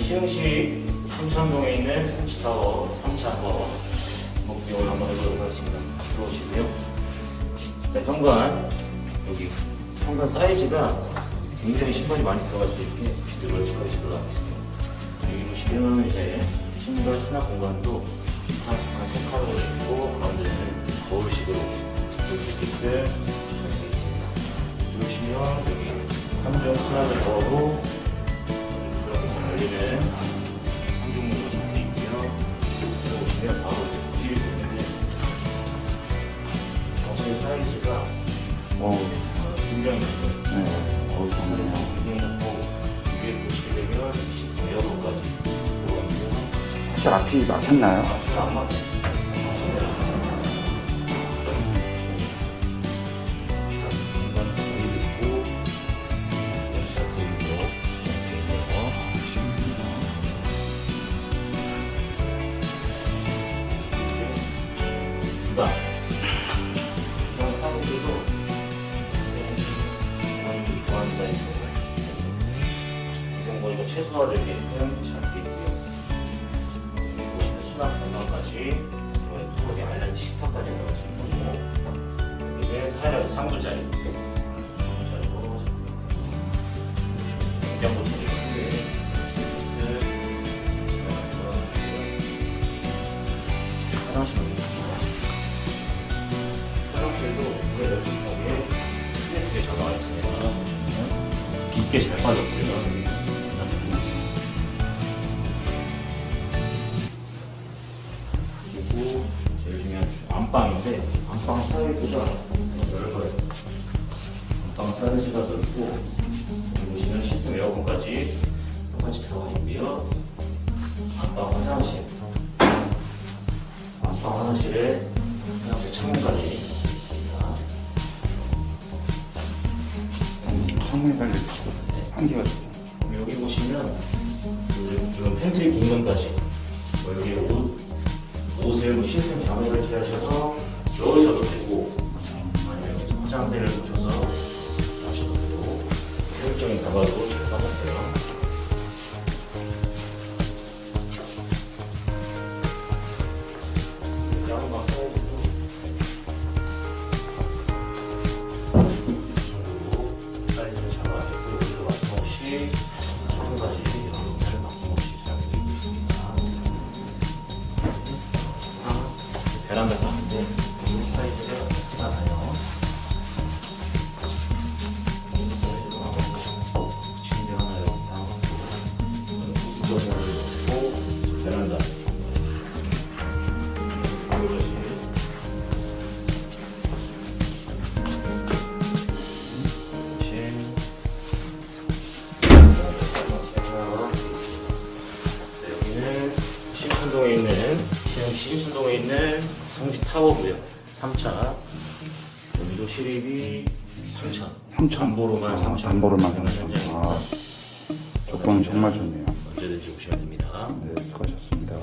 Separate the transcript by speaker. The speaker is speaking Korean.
Speaker 1: 시흥시 신천동에 있는 성치타워 3차 거 목비용을 한번 해보도록 하겠습니다. 들어오시고요. 네, 현관 여기 현관 사이즈가 굉장히 신발이 많이 들어갈 수 있게 아주 널찍하게 올라가겠습니다. 여기 보시면 이제 신발 수납 공간도 다 색깔로 있고 가운데는 거울식으로 볼수 설치되어 있습니다. 보시면 여기 3종 수납을 넣어도 있고요. 바로 사이즈가
Speaker 2: 어,
Speaker 1: 굉장히.
Speaker 2: 네. 어우.
Speaker 1: 굉장히 크고 위에 보시게 되면 들어가 있고요.
Speaker 2: 사실 앞이 막혔나요?
Speaker 1: 앞이 안 맞- 공간 돼 있고요. 여기 보시면 수납 공간까지 거기 알란 식탁까지 넣어져 있고 이게 타일하게 3구짜리 3구짜리로 냉장고 쪽에 화장실은 화장실도 물에 넣을 거기에 크게 두개 잘 나와 있으니까 보시면 깊게 잘 빠졌어요. 안방인데 안방 사이즈가 넓어요. 안방 사이즈가 넓고 여기 보시면 시스템 에어컨까지 똑같이 들어가 있고요. 안방 화장실 안방 화장실에 화장실 창문까지 있습니다.
Speaker 2: 창문이 달려
Speaker 1: 네.
Speaker 2: 한기가 좋고.
Speaker 1: 여기 보시면 그, 이런 팬트리 공간까지 뭐 여기 옷, 옷을 뭐 시스템 장애를 취하셔서 넣으셔도 되고 아니면 화장대를 붙여서 하셔도 되고 효율적인 가발도 잘 빠졌어요. 베란다 가는데 이 사이즈가 작지 않아요. 침대 하나 이렇게 놓고 베란다 신천동에 있는 시흥 신천동에 있는 성지 타워고요. 3차. 여기도 실입이 3천.
Speaker 2: 3천.
Speaker 1: 담보로만
Speaker 2: 아,
Speaker 1: 3천.
Speaker 2: 담보로만
Speaker 1: 현재
Speaker 2: 3천. 아, 조건은 정말 좋네요.
Speaker 1: 언제든지 오시면 됩니다.
Speaker 2: 네, 수고하셨습니다.